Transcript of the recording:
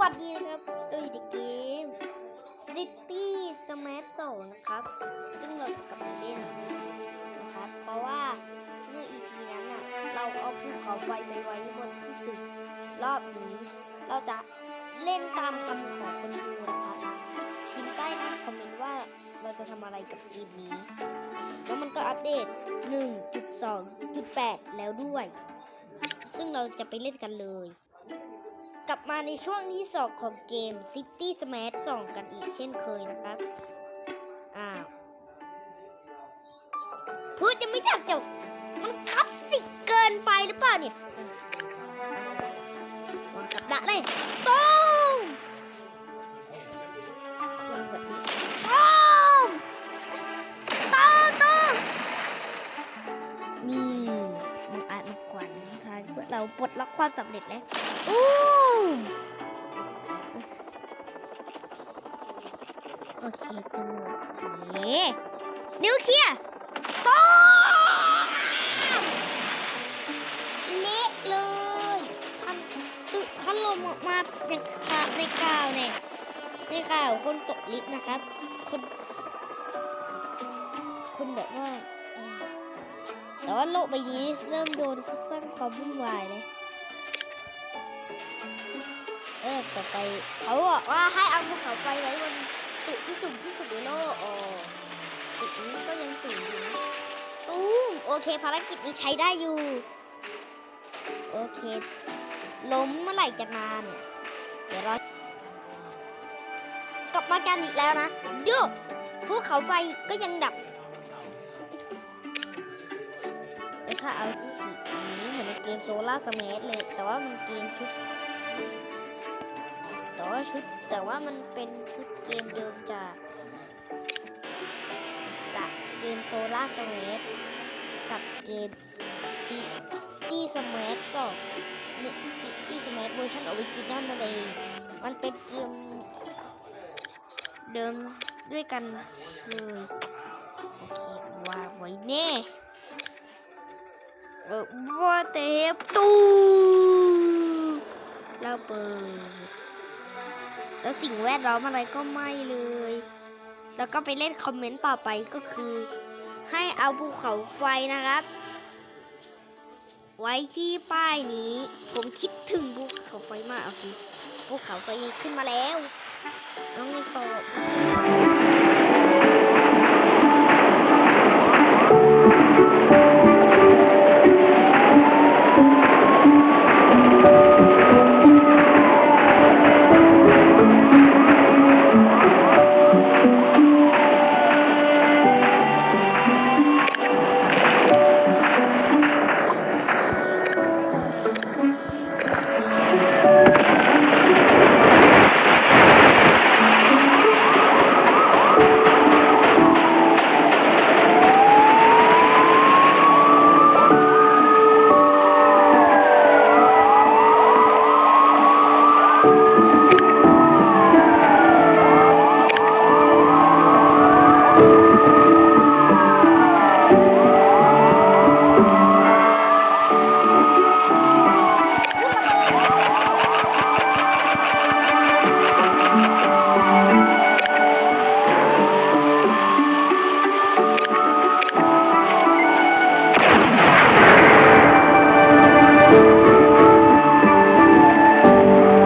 วัสดีครับเอ้ยในเกม City Smash 2นะครับ ซึ่งเราจะกลับมาเล่นนะครับ เพราะว่าเมื่อ EP นั้นน่ะเราเอาภูเขาไฟไปไว้บนที่ตึก รอบนี้ เราจะเล่นตามคำขอคนดูนะครับพิมพ์ใต้ล่างคอมเมนต์ว่าเราจะทำอะไรกับเกมนี้ แล้วมันก็อัปเดต 1.2.8 แล้วด้วย ซึ่งเราจะไปเล่นกันเลย กลับมาในช่วงที่ 2 ของเกม City Smash 2 กันอีกเช่นเคยนะครับ อ้าว พูดจะไม่จัดจบมันคลาสสิกเกินไปหรือเปล่าเนี่ยวางกับดักเลยต้ นะคะเราปลดล็อกความสำเร็จแล้วตูมโอเคจังหวะนี้นิวเคลียร์ตเละเลยทันตึกถล่มออกมาอย่างข่าวในข่าวเนี่ยในข่าวคนตกลิฟต์นะครับ คน คนแบบว่า แต่ว่าโลกใบนี้เริ่มโดนสร้างความวุ่นวายเลยเออต่อไปเขาบอกว่าให้เอาภูเขาไฟไว้บนตึกที่สูงที่สุดในโลกอ๋อตึกนี้ก็ยังสูงอยู่นะตูมโอเค ภารกิจนี้ใช้ได้อยู่ โอเคล้มเมื่อไหร่จะมาเนี่ย เดี๋ยวเรากลับมากันอีกแล้วนะดูภูเขาไฟก็ยังดับ โซล่าสเมทเลย แต่ว่ามันเกมชุด แต่ว่าชุด แต่ว่ามันเป็นชุดเกมเดิมจากจากเกมโซล่าสเมทกับเกมซิตี้สเมทสองซิตี้สเมทเวอร์ชันออริจินัลนั่นเองมันเป็นเกมเดิมด้วยกันเลย โอเควางไว้แน่ ว่าแต่ตู้เราเปิด แล้วสิ่งแวดล้อมอะไรก็ไม่เลย แล้วก็ไปเล่นคอมเมนต์ต่อไปก็คือ ให้เอาภูเขาไฟนะครับ ไว้ที่ป้ายนี้ ผมคิดถึงภูเขาไฟมากโอเคภูเขาไฟขึ้นมาแล้ว น้องนี่ตอบ